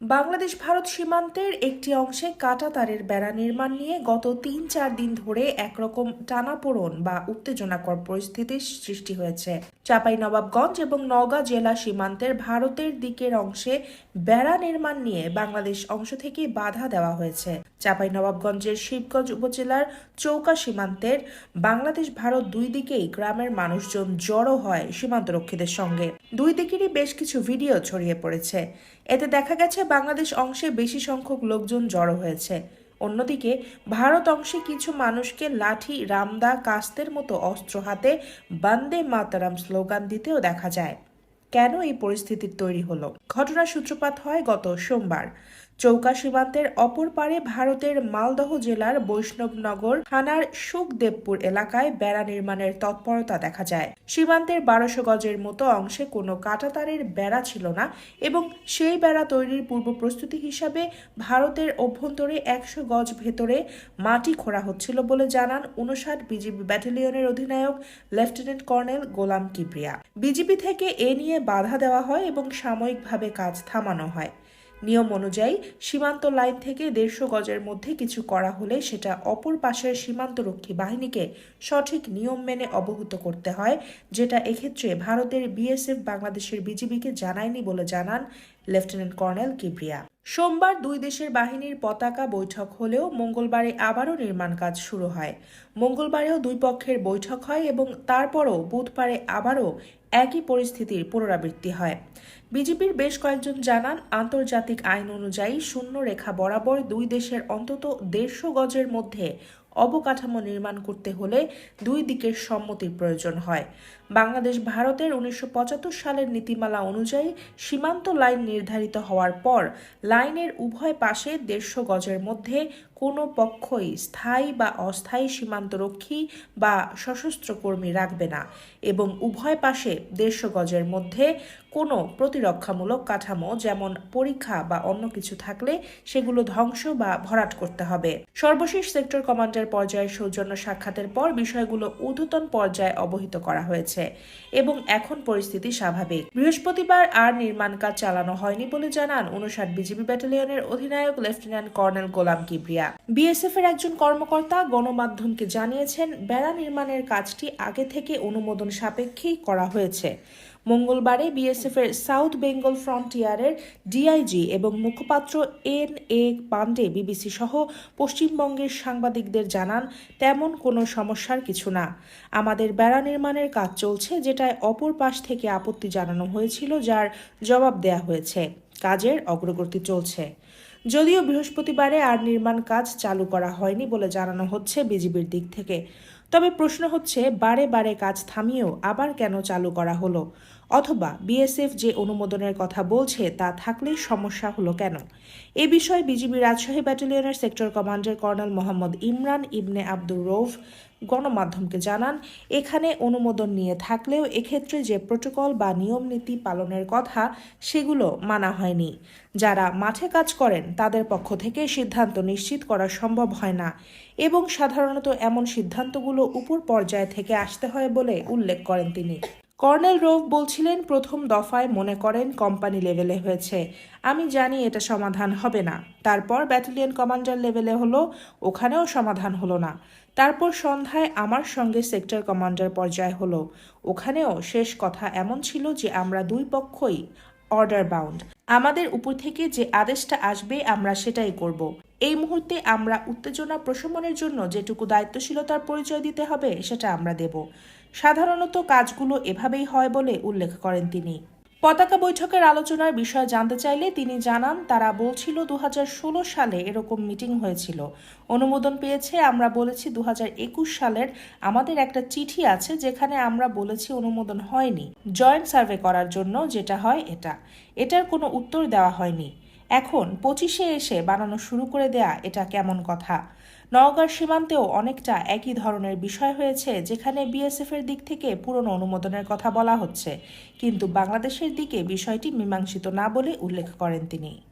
বাংলাদেশ ভারত সীমান্তের একটি অংশে কাটা তারের বেড়া নির্মাণ নিয়ে গত তিন চার দিন ধরে একরকম টানাপোড়ন বা উত্তেজনাকর পরিস্থিতির সৃষ্টি হয়েছে। চাঁপাইনবাবগঞ্জ এবং নওগাঁ জেলা সীমান্তের ভারতের দিকের অংশে বেড়া নির্মাণ নিয়ে বাংলাদেশ অংশ থেকে বাধা দেওয়া হয়েছে। চাঁপাইনবাবগঞ্জের শিবগঞ্জ উপজেলার চৌকা সীমান্তের বাংলাদেশ ভারত দুই দিকেই গ্রামের মানুষজন জড়ো হয় সীমান্তরক্ষীদের সঙ্গে। দুই দিকেরই বেশ কিছু ভিডিও ছড়িয়ে পড়েছে। এতে দেখা গেছে বাংলাদেশ অংশে বেশি সংখ্যক লোকজন জড়ো হয়েছে। অন্যদিকে, ভারত অংশে কিছু মানুষকে লাঠি, রামদা, কাস্তের মতো অস্ত্র হাতে বন্দে মাতারাম স্লোগান দিতেও দেখা যায়। কেন এই পরিস্থিতির তৈরি হলো? ঘটনার সূত্রপাত হয় গত সোমবার। চৌকা সীমান্তের অপর পারে ভারতের মালদহ জেলার বৈষ্ণবনগর থানার সুখদেবপুর এলাকায় বেড়া নির্মাণের তৎপরতা দেখা যায়। সীমান্তের বারোশো গজের মতো অংশে কোনো কাঁটাতারের বেড়া ছিল না এবং সেই বেড়া তৈরির পূর্ব প্রস্তুতি হিসাবে ভারতের অভ্যন্তরে একশো গজ ভেতরে মাটি খোঁড়া হচ্ছিল বলে জানান উনষাট বিজিবি ব্যাটালিয়নের অধিনায়ক lieutenant colonel Golam Kibria. BGB থেকে এ নিয়ে বাধা দেওয়া হয় এবং সাময়িকভাবে কাজ থামানো হয়। নিয়ম অনুযায়ী সীমান্ত লাইন থেকে দেড়শো গজের মধ্যে কিছু করা হলে সেটা অপর পাশের সীমান্তরক্ষী বাহিনীকে সঠিক নিয়ম মেনে অবহিত করতে হয়, যেটা এক্ষেত্রে ভারতের বিএসএফ বাংলাদেশের বিজিবিকে জানায়নি বলে জানান লেফটেন্যান্ট কর্নেল কিবরিয়া। সোমবার দুই দেশের বাহিনীর পতাকা বৈঠক হলেও মঙ্গলবারে আবারও নির্মাণ কাজ শুরু হয়। মঙ্গলবারেও দুই পক্ষের বৈঠক হয় এবং তারপরও বুধবারে আবারও একই পরিস্থিতির পুনরাবৃত্তি হয়। বিজেপির বেশ কয়েকজন জানান, আন্তর্জাতিক আইন অনুযায়ী শূন্য রেখা বরাবর দুই দেশের অন্তত দেড়শো গজের মধ্যে অবকাঠামো নির্মাণ করতে হলে দুই দিকের সম্মতির প্রয়োজন হয়। বাংলাদেশ ভারতের উনিশশো পঁচাত্তর সালের নীতিমালা অনুযায়ী সীমান্ত লাইন নির্ধারিত হওয়ার পর লাইনের উভয় পাশে দেড়শো গজের মধ্যে কোনো পক্ষই স্থায়ী বা অস্থায়ী সীমান্তরক্ষী বা সশস্ত্র কর্মী রাখবে না এবং উভয় পাশে দেড়শো গজের মধ্যে কোনো প্রতিরক্ষামূলক কাঠামো, যেমন পরীক্ষা বা অন্য কিছু থাকলে সেগুলো ধ্বংস বা ভরাট করতে হবে। সর্বশেষ সেক্টর কমান্ডার পর্যায়ের সৌজন্য সাক্ষাতের পর বিষয়গুলো ঊর্ধ্বতন পর্যায়ে অবহিত করা হয়েছে এবং এখন পরিস্থিতি স্বাভাবিক। বৃহস্পতিবার আর নির্মাণ কাজ চালানো হয়নি বলে জানান উনষাট বিজিবি ব্যাটালিয়নের অধিনায়ক lieutenant colonel Golam Kibria. BSF এর একজন কর্মকর্তা গণমাধ্যমকে জানিয়েছেন, বেড়া নির্মাণের কাজটি আগে থেকে অনুমোদন সাপেক্ষেই করা হয়েছে। মঙ্গলবারে বিএসএফ এর সাউথ বেঙ্গল ফ্রন্টিয়ারের ডিআইজি এবং মুখপাত্র এন এ পান্ডে বিবিসি সহ পশ্চিমবঙ্গের সাংবাদিকদের জানান, তেমন কোনো সমস্যার কিছু না। আমাদের বেড়া নির্মাণের কাজ চলছে, যেটায় অপর পাশ থেকে আপত্তি জানানো হয়েছিল, যার জবাব দেয়া হয়েছে। কাজের অগ্রগতি চলছে। যদিও বৃহস্পতিবারে আর নির্মাণ কাজ চালু করা হয়নি বলে জানানো হচ্ছে বিজিবির দিক থেকে। তবে প্রশ্ন হচ্ছে বারে বারে কাজ থামিয়েও আবার কেন চালু করা হলো? অথবা বিএসএফ যে অনুমোদনের কথা বলছে তা থাকলেই সমস্যা হলো কেন? এ বিষয়ে BGB Rajshahi ব্যাটালিয়নের sector commander colonel Mohammad Imran Ibne Abdur Rouf গণমাধ্যমকে জানান, এখানে অনুমোদন নিয়ে থাকলেও এক্ষেত্রে যে প্রোটোকল বা নিয়ম নীতি পালনের কথা সেগুলো মানা হয়নি। যারা মাঠে কাজ করেন তাদের পক্ষ থেকে সিদ্ধান্ত নিশ্চিত করা সম্ভব হয় না এবং সাধারণত এমন সিদ্ধান্তগুলো উপর পর্যায় থেকে আসতে হয় বলে উল্লেখ করেন তিনি। কর্নেল রোভ বলছিলেন, প্রথম দফায় মনে করেন কোম্পানি লেভেলে হয়েছে। আমি জানি এটা সমাধান হবে না। তারপর ব্যাটালিয়ন কমান্ডার লেভেলে হলো, ওখানেও সমাধান হলো না। তারপর সন্ধ্যায় আমার সঙ্গে সেক্টর কমান্ডার পর্যায়ে হলো। ওখানেও শেষ কথা এমন ছিল যে আমরা দুই পক্ষই অর্ডার বাউন্ড। আমাদের উপর থেকে যে আদেশটা আসবে, আমরা সেটাই করব। এই মুহূর্তে আমরা উত্তেজনা প্রশমনের জন্য যেটুকু দায়িত্বশীলতার পরিচয় দিতে হবে, সেটা আমরা দেব। সাধারণত কাজগুলো এভাবেই হয় বলে উল্লেখ করেন তিনি। পতাকা বৈঠকের আলোচনার বিষয়ে জানতে চাইলে তিনি জানান, তারা বলছিল দু হাজার ষোলো সালে এরকম মিটিং হয়েছিল। অনুমোদন পেয়েছে, আমরা বলেছি দু হাজার একুশ সালের আমাদের একটা চিঠি আছে যেখানে আমরা বলেছি অনুমোদন হয়নি। জয়েন্ট সার্ভে করার জন্য যেটা হয় এটা। এটার কোনো উত্তর দেওয়া হয়নি। এখন পঁচিশে এসে বানানো শুরু করে দেয়া এটা কেমন কথা? নওগাঁর সীমান্তেও অনেকটা একই ধরনের বিষয় হয়েছে যেখানে বিএসএফের দিক থেকে পুরনো অনুমোদনের কথা বলা হচ্ছে। কিন্তু বাংলাদেশের দিকে বিষয়টি মীমাংসিত না বলে উল্লেখ করেন তিনি।